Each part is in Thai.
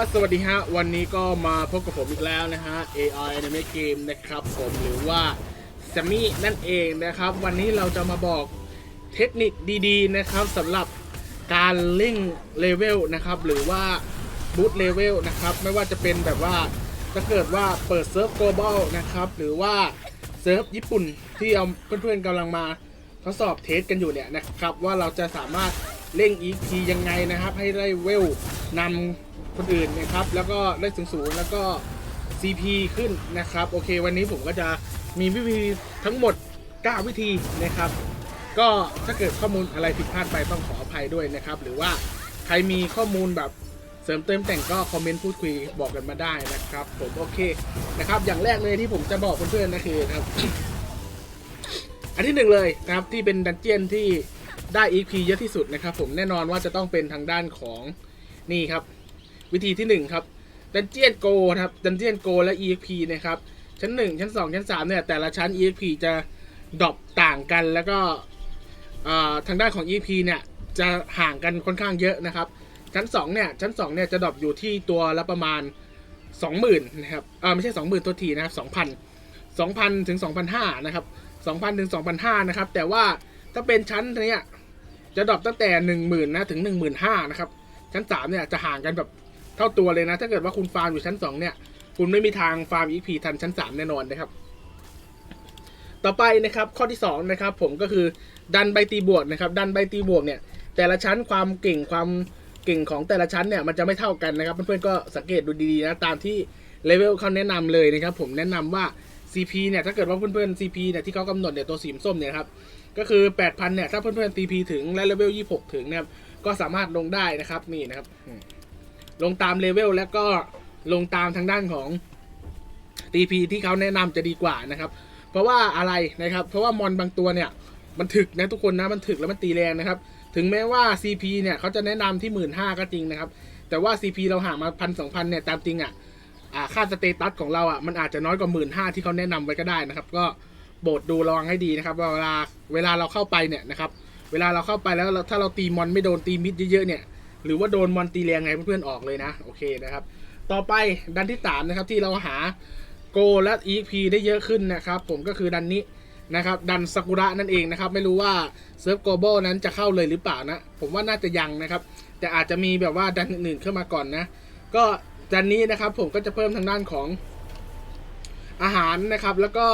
สวัสดีฮะ วันนี้ก็มาพบกับผมอีกแล้วนะฮะ AI Anime Game นะครับผมหรือว่าแซมมี่นั่นเองนะครับ วันนี้เราจะมาบอกเทคนิคดีๆนะครับสำหรับการเล่งเลเวลนะครับ หรือว่าบูตเลเวลนะครับ ไม่ว่าจะเป็นแบบว่าถ้าเกิดว่าเปิดเซิร์ฟ global นะครับ หรือว่าเซิร์ฟญี่ปุ่นที่เอาเพื่อนๆกำลังมาทดสอบเทสกันอยู่เนี่ยนะครับ ว่าเราจะสามารถเร่ง EP ยังไงนะครับ ให้ได้เวล นำคนอื่นนะครับ แล้วก็ได้สูงๆแล้วก็ CP ขึ้นนะครับ โอเค วันนี้ผมก็จะมีวิธีทั้งหมด 9 วิธีนะครับ ก็ถ้าเกิดข้อมูลอะไรผิดพลาดไปต้องขออภัยด้วยนะครับ หรือว่าใครมีข้อมูลแบบเสริมเติมแต่งก็คอมเมนต์พูดคุยบอกกันมาได้นะครับ ผมโอเคนะครับ อย่างแรกเลยที่ผมจะบอกเพื่อนๆนะคือนะครับ อันที่หนึ่งเลยนะครับที่เป็นดันเจียนที่ได้ EP เยอะที่สุดนะครับ ผมแน่นอนว่าจะต้องเป็นทางด้านของ นี่ครับ วิธีที่หนึ่งครับดันเจียนโกนะครับดันเจียนโกและ EXP นะครับ ชั้น 1 ชั้น 2 ชั้น 3 เนี่ย แต่ละชั้น EXP จะดรอปต่างกันแล้วก็ทางด้านของ EXP เนี่ยจะห่างกันค่อนข้างเยอะนะครับ ชั้น 2 เนี่ย ชั้น 2 เนี่ยจะดรอปอยู่ที่ตัวละประมาณ 20,000 นะครับอ่าไม่ใช่ 20,000 ตัวทีนะครับ 2,000 2,000 ถึง 2,500 นะครับ 2,000 ถึง 2,500 นะครับ แต่ว่าถ้าเป็นชั้นเนี้ยจะดรอปตั้งแต่ 10,000 นะ ถึง 15,000 นะครับ ชั้น3เนี่ยจะห่างกันแบบเท่าตัวเลยนะ ถ้าเกิดว่าคุณฟาร์มอยู่ชั้น2เนี่ย คุณไม่มีทางฟาร์ม EP ทันชั้น3แน่นอนนะครับ ต่อไปนะครับข้อที่2นะครับผมก็คือดันใบตีบวกนะครับดันใบตีบวกเนี่ย แต่ละชั้นความเก่งความเก่งของแต่ละชั้นเนี่ยมันจะไม่เท่ากันนะครับเพื่อนๆก็สังเกตดูดีๆนะตามที่เลเวลเขาแนะนำเลยนะครับผมแนะนำว่า CP เนี่ยถ้าเกิดว่าเพื่อนๆ CP เนี่ยที่เขากำหนดเนี่ยตัวสีส้มเนี่ยครับก็คือ 8,000 เนี่ย ถ้าเพื่อนๆ TP ถึงและเลเวล 26 ถึงนะครับ ก็สามารถลงได้นะครับนี่นะครับ ลงตามเลเวลแล้วก็ลงตามทางด้านของ TP ที่เขาแนะนำจะดีกว่านะครับ เพราะว่าอะไรนะครับ เพราะว่ามอนบางตัวเนี่ยมันถึกนะทุกคนนะมันถึกแล้วมันตีแรงนะครับ ถึงแม้ว่า CP เนี่ยเขาจะแนะนำที่1 5ื่นก็จริงนะครับ แต่ว่า CP เราห่างมาพันสองพันเนี่ยตามจริงอะอ่าค่าสเตตัสของเราอะมันอาจจะน้อยกว่า1 5ื่นห้าที่เขาแนะนำไว้ก็ได้นะครับ ก็โปรดดูระวังให้ดีนะครับเวลาเวลาเราเข้าไปเนี่ยนะครับ เวลาเราเข้าไปแล้วถ้าเราตีมอนไม่โดนตีมิดเยอะๆเนี่ยหรือว่าโดนมอนตีแรงไงเพื่อนๆออกเลยนะโอเคนะครับ ต่อไปดันที่สามนะครับที่เราหาโกและ EP ได้เยอะขึ้นนะครับ ผมก็คือดันนี้นะครับดันซากุระนั่นเองนะครับ ไม่รู้ว่าเซิร์ฟโกลบอลนั้นจะเข้าเลยหรือเปล่านะ ผมว่าน่าจะยังนะครับ แต่อาจจะมีแบบว่าดันอื่นๆเข้ามาก่อนนะ ก็ดันนี้นะครับผมก็จะเพิ่มทางด้านของอาหารนะครับ แล้วก็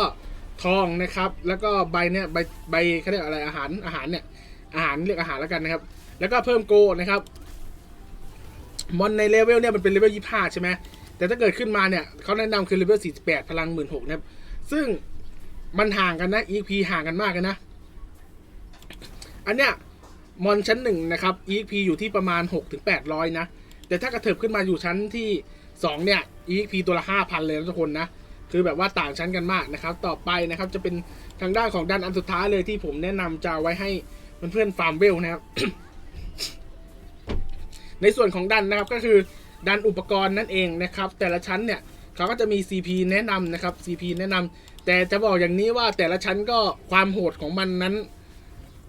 ทองนะครับ แล้วก็ใบเนี่ยใบใบเขาเรียกอะไรอาหารอาหารเนี่ย อาหารเรียกอาหารแล้วกันนะครับ แล้วก็เพิ่มโกนะครับ มอนในเลเวลเนี่ยมันเป็นเลเวลยี่ห้าใช่ไหมแต่ถ้าเกิดขึ้นมาเนี่ยเขาแนะนำคือเลเวลสี่สิบแปดพลังหมื่นหกนะครับ ซึ่งมันห่างกันนะ EP ห่างกันมากกันนะ อันเนี้ยมอนชั้นหนึ่งนะครับ EP อยู่ที่ประมาณหกถึงแปดร้อยนะ แต่ถ้ากระเถิบขึ้นมาอยู่ชั้นที่สองเนี่ย EP ตัวละห้าพันเลยนะทุกคนนะคือแบบว่าต่างชั้นกันมากนะครับ ต่อไปนะครับจะเป็นทางด้านของดันอันสุดท้ายเลยที่ผมแนะนำจะไว้ให้ เพื่อนๆฟาร์มเวลนะครับ ในส่วนของดันนะครับก็คือดันอุปกรณ์นั่นเองนะครับ แต่ละชั้นเนี่ยเขาก็จะมี CP แนะนำนะครับ CP แนะนำแต่จะบอกอย่างนี้ว่าแต่ละชั้นก็ความโหดของมันนั้น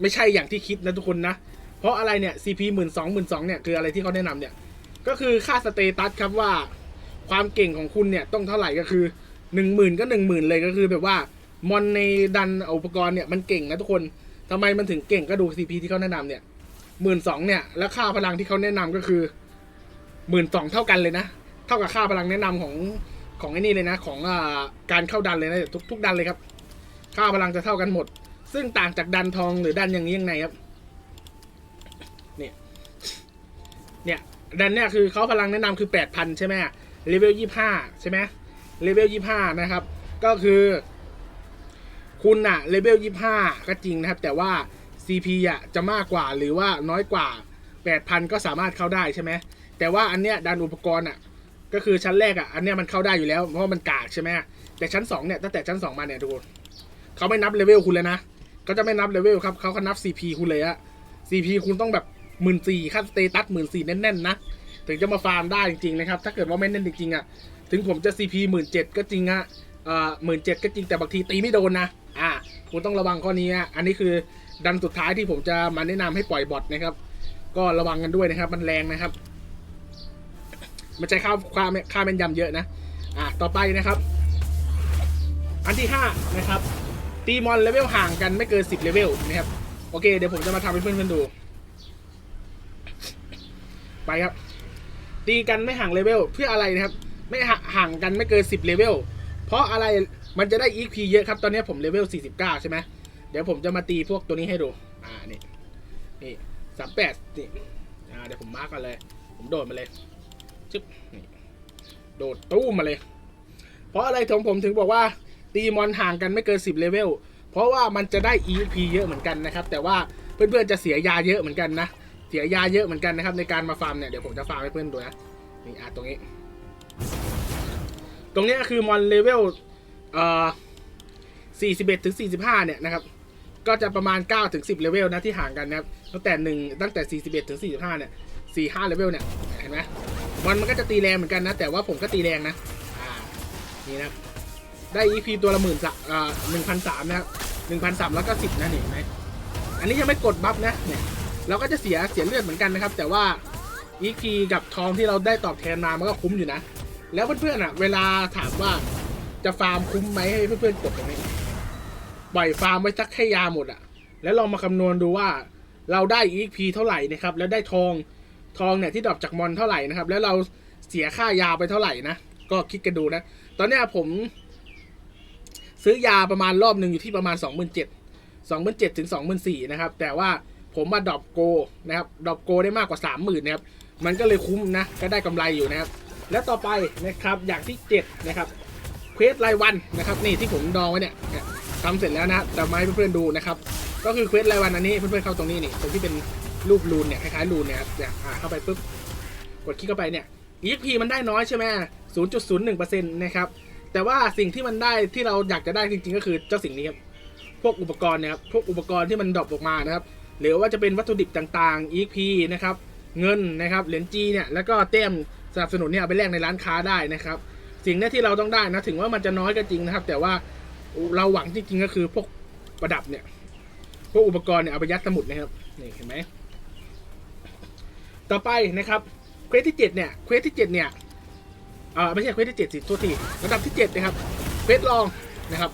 ไม่ใช่อย่างที่คิดนะทุกคนนะ เพราะอะไรเนี่ย CP หมื่นสองหมื่นสองเนี่ยคืออะไรที่เขาแนะนำเนี่ย ก็คือค่าสเตตัสครับว่า ความเก่งของคุณเนี่ยต้องเท่าไหร่ก็คือหนึ่งหมื่นก็หนึ่งหมื่นเลยก็คือแบบว่ามอนในดันอุปกรณ์เนี่ยมันเก่งนะทุกคน ทำไมมันถึงเก่งก็ดู CP ที่เขาแนะนำเนี่ยหมื่นสองเนี่ย แล้วค่าพลังที่เขาแนะนำก็คือหมื่นสองเท่ากันเลยนะ เท่ากับค่าพลังแนะนำของของไอ้นี่เลยนะ ของอ่าการเข้าดันเลยนะทุกทุกดันเลยครับ ค่าพลังจะเท่ากันหมด ซึ่งต่างจากดันทองหรือดันอย่างนี้ยังไงครับ เนี่ย เนี่ยดันเนี่ยคือเขาพลังแนะนำคือแปดพันใช่ไหมเลเวลยี่ห้าใช่ไหมเลเวลยี่ห้านะครับ ก็คือ คุณอะเลเวลยี่ห้าก็จริงนะครับ แต่ว่า CP อะจะมากกว่าหรือว่าน้อยกว่า 8,000 ก็สามารถเข้าได้ใช่ไหมแต่ว่าอันเนี้ยดันอุปกรณ์อะก็คือชั้นแรกอะอันเนี้ยมันเข้าได้อยู่แล้วเพราะมันกากใช่ไหมแต่ชั้น2เนี่ยตั้งแต่ชั้น 2 มาเนี่ยดูเขาไม่นับเลเวลคุณเลยนะเขาจะไม่นับเลเวลครับเขาก็นับ CP คุณเลยอะ CP คุณต้องแบบหมื่นสี่ค่าสเตตัสหมื่นสี่แน่นๆนะถึงจะมาฟาร์มได้จริงๆนะครับ ถ้าเกิดว่าไม่แน่นจริงๆอะถึงผมจะ CP หมื่นเจ็ดก็จริงอะ เอ่อหมื่นเจ็ดก็จริงแต่บางทีตีไม่โดนนะ อ่าคุณต้องระวังข้อนี้อะอันนี้คือดันสุดท้ายที่ผมจะมาแนะนำให้ปล่อยบอทนะครับ ก็ระวังกันด้วยนะครับ มันแรงนะครับ มันใช้ค่าค่าค่าแม่นยำเยอะนะ อะต่อไปนะครับ อันที่ห้านะครับ ตีมอนเลเวลห่างกันไม่เกิน10เลเวลนะครับ โอเค เดี๋ยวผมจะมาทำให้เพื่อนๆดู ไปครับ ตีกันไม่ห่างเลเวลเพื่ออะไรนะครับ ไม่ห่าห่างกันไม่เกิน10เลเวล เพราะอะไรมันจะได้ EP เยอะครับ ตอนนี้ผมเลเวล 49 ใช่ไหมเดี๋ยวผมจะมาตีพวกตัวนี้ให้ดู อ่า นี่ นี่สามแปดนี่อ่า เดี๋ยวผมมาร์กกันเลย ผมโดดมาเลยชึบนี่โดดตู้มาเลย เพราะอะไรผมผมถึงบอกว่า ตีมอนห่างกันไม่เกิน 10 เลเวล เพราะว่ามันจะได้ EP เยอะเหมือนกันนะครับ แต่ว่าเพื่อนๆจะเสียยาเยอะเหมือนกันนะ เสียยาเยอะเหมือนกันนะครับในการมาฟาร์มเนี่ย เดี๋ยวผมจะฟาร์มให้เพื่อนดูนะ นี่อะตรงนี้ ตรงนี้คือมอนเลเวลเอ่อ41ถึง45 เนี่ยนะครับ ก็จะประมาณ 9 ถึง 10 เลเวลนะที่ห่างกันนะครับ ตั้งแต่ 1 ตั้งแต่ 41 ถึง 45 เนี่ย 4 5 เลเวลเนี่ย เห็นไหมมันมันก็จะตีแรงเหมือนกันนะ แต่ว่าผมก็ตีแรงนะ อ่า นี่นะได้ EP ตัวละหมื่นสอ่าหนึ่งพันสามนะครับหนึ่งพันสามแล้วก็สิบนะนี่เห็นไหมอันนี้ยังไม่กดบัฟนะ เนี่ย เราก็จะเสียเสียเลือดเหมือนกันนะครับ แต่ว่า EP กับทองที่เราได้ตอบแทนมา มันก็คุ้มอยู่นะ แล้วเพื่อนๆอะ เวลาถามว่าจะฟาร์มคุ้มไหมให้เพื่อนๆกดตรงนี้ปล่อยฟาร์มไว้สักแค่ยาหมดอะแล้วลองมาคำนวณดูว่าเราได้ EP เท่าไหร่นะครับ แล้วได้ทองทองเนี่ยที่ดรอปจากมอนเท่าไหร่นะครับ แล้วเราเสียค่ายาไปเท่าไหร่นะ ก็คิดกันดูนะ ตอนนี้ผม ซื้อยาประมาณรอบหนึ่งอยู่ที่ประมาณ 2 7 0 0 0 2 7 0 0ถึง24,000นะครับ แต่ว่าผมมาดรอปโกนะครับดรอปโกได้มากกว่า 30,000นะครับ มันก็เลยคุ้มนะ ก็ได้กำไรอยู่นะครับ แล้วต่อไปนะครับอย่างที่ 7 นะครับเควสรายวันนะครับนี่ที่ผมดองไว้เนี่ยทำเสร็จแล้วนะแต่ไมาให้เพื่อนๆดูนะครับก็คือเควสรายวันอันนี้เพื่อนๆเข้าตรงนี้นี่ตรงที่เป็นรูปรูนเนี่ยคล้ายๆรูนเนี่ยเนี่ยอ่าเข้าไปปุ๊บกดคลิกเข้าไปเนี่ย EXP มันได้น้อยใช่ไหม0.01%นะครับแต่ว่าสิ่งที่มันได้ที่เราอยากจะได้จริงๆ ก็คือเจ้าสิ่งนี้ครับพวกอุปกรณ์เนี่ยครับพวกอุปกรณ์ที่มันดรอปออกมานะครับหรือว่าจะเป็นวัตถุดิบต่างๆ EXP นะครับเงินนะครับเหรียญจีเนี่ยแล้วก็เต็ม สนับสนุนเนี่ยเอาไปแลกในร้านค้าได้นะครับ สิ่งเนี้ยที่เราต้องได้นะถึงว่ามันจะน้อยก็จริงนะครับ แต่ว่าเราหวังจริงๆก็คือพวกประดับเนี่ยพวกอุปกรณ์เนี่ยเอาไปยัดสมุดนะครับนี่เห็นไหมต่อไปนะครับเควสที่เจ็ดเนี่ยเควสที่เจ็ดเนี่ยอ่าไม่ใช่เควสที่เจ็ดสิตัวทีระดับที่เจ็ดนะครับเควสลองนะครับ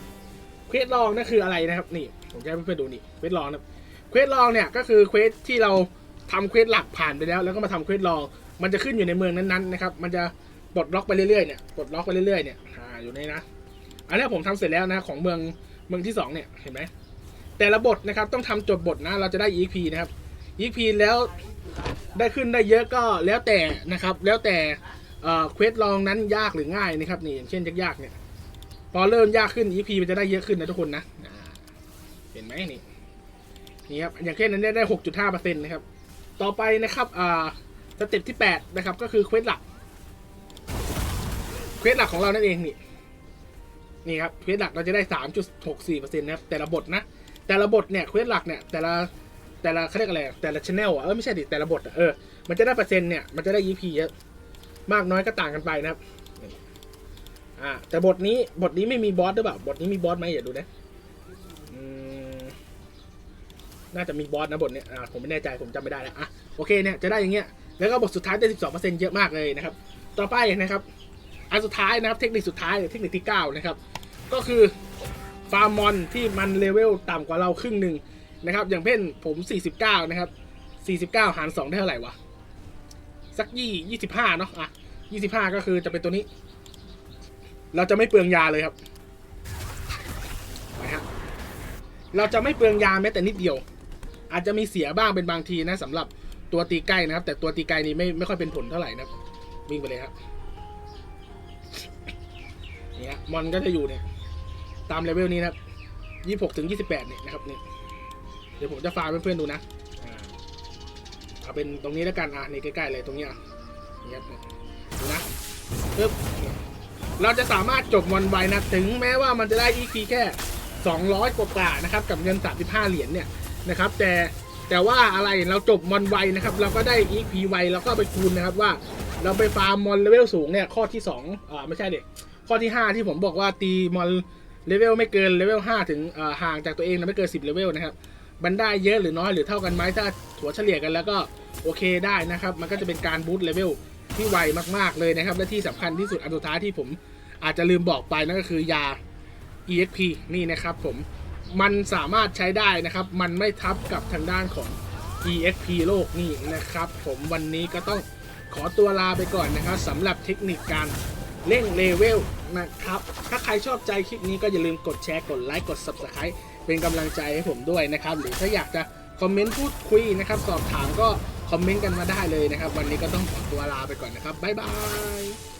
เควสลองนั่นคืออะไรนะครับ นี่ผมจะให้เพื่อนๆดูนี่เควสลองนะเควสลองเนี่ยก็คือเควสที่เราทำเควสหลักผ่านไปแล้ว แล้วก็มาทำเควสลอง มันจะขึ้นอยู่ในเมืองนั้นๆนะครับ มันจะปลดล็อกไปเรื่อยๆเนี่ยปลดล็อกไปเรื่อยๆเนี่ยอ่าอยู่ในนะ อันนี้ผมทำเสร็จแล้วนะของเมืองเมืองที่สองเนี่ยเห็นไหมแต่ละบทนะครับต้องทำจบบทนะเราจะได้ EP นะครับ EP แล้วได้ขึ้นได้เยอะก็แล้วแต่นะครับ แล้วแต่เอ่อเควสลองนั้นยากหรือง่ายนะครับนี่อย่างเช่นยากๆเนี่ยพอเริ่มยากขึ้น EP มันจะได้เยอะขึ้นนะทุกคนนะเห็นไหมนี่นี่ครับอย่างเช่นนั้นได้หกจุดห้าเปอร์เซ็นต์นะครับ ต่อไปนะครับอ่า เต็ปที่แปดนะครับ ก็คือเควสหลักเควสหลักของเรานั่นเองนี่นี่ครับเควสหลักเราจะได้สามจุดหกสี่เปอร์เซ็นต์นะครับแต่ละบทนะ แต่ละบทเนี่ยเควสหลักเนี่ยแต่ละแต่ละเขาเรียกอะไรแต่ละชแนลอะเออไม่ใช่ดิแต่ละบทอะเออมันจะได้เปอร์เซ็นต์เนี่ยมันจะได้ EP เยอะมากน้อยก็ต่างกันไปนะครับอ่าแต่บทนี้บทนี้ไม่มีบอสหรือเปล่าบทนี้มีบอสไหมอย่าดูนะน่าจะมีบอสนะบทเนี้ยอ่าผมไม่แน่ใจผมจำไม่ได้แล้วอะโอเคเนี่ยจะได้อย่างเงี้ย แล้วก็บทสุดท้ายได้สิบสองเปอร์เซ็นต์เยอะมากเลยนะครับ ต่อไปนะครับ อันสุดท้ายนะครับ เทคนิคสุดท้ายเทคนิคที่เก้านะครับ ก็คือฟาร์มมอนที่มันเลเวลต่ำกว่าเราครึ่งหนึ่งนะครับ อย่างเช่นผม 49 นะครับ 49 หาร 2 ได้เท่าไหร่วะ สักยี่25เนาะ อะ25ก็คือจะเป็นตัวนี้ เราจะไม่เปลืองยาเลยครับไปฮะเราจะไม่เปลืองยาแม้แต่นิดเดียว อาจจะมีเสียบ้างเป็นบางทีนะสำหรับ ตัวตีใกล้นะครับ แต่ตัวตีไกลนี้ไม่ไม่ค่อยเป็นผลเท่าไหร่นะครับวิ่งไปเลยครับนี่ฮะมอนก็จะอยู่เนี่ย ตามเลเวลนี้นะครับยี่หกถึงยี่สิบแปดเนี่ยนะครับเนี่ยเดี๋ยวผมจะฟาร์มให้เพื่อนๆดูนะเอาเป็นตรงนี้แล้วกันอะนี่ใกล้ๆเลยตรงเนี้ยนี่ครับดูนะปึ๊บเราจะสามารถจบมอนไวนะถึงแม้ว่ามันจะได้ EP แค่ 200 กว่าๆนะครับ กับเงิน 35 เหรียญเนี่ยนะครับ แต่ แต่ว่าอะไรเราจบมอนไวนะครับ เราก็ได้ EP ไวเราก็ไปคูณนะครับว่า เราไปฟาร์มมอนเลเวลสูงเนี่ยข้อที่2อ่าไม่ใช่เด็กข้อที่ 5 ที่ผมบอกว่าตีมอนเลเวลไม่เกินเลเวล5ถึงอ่อห่างจากตัวเองนะไม่เกิน 10เลเวลนะครับมันได้เยอะหรือน้อยหรือเท่ากันไหมถ้าถัวเฉลี่ยกันแล้วก็โอเคได้นะครับ มันก็จะเป็นการบูตเลเวลที่ไวมากๆเลยนะครับ และที่สำคัญที่สุดอันสุดท้ายที่ผมอาจจะลืมบอกไปนั่นก็คือยา EXP นี่นะครับผม มันสามารถใช้ได้นะครับ มันไม่ทับกับทางด้านของ EXP โลกนี่นะครับ ผมวันนี้ก็ต้องขอตัวลาไปก่อนนะครับสำหรับเทคนิคการเร่งเลเวลนะครับ ถ้าใครชอบใจคลิปนี้ก็อย่าลืมกดแชร์กดไลค์กด Subscribe เป็นกำลังใจให้ผมด้วยนะครับ หรือถ้าอยากจะคอมเมนต์พูดคุยนะครับ สอบถามก็คอมเมนต์กันมาได้เลยนะครับ วันนี้ก็ต้องขอตัวลาไปก่อนนะครับบ๊ายบาย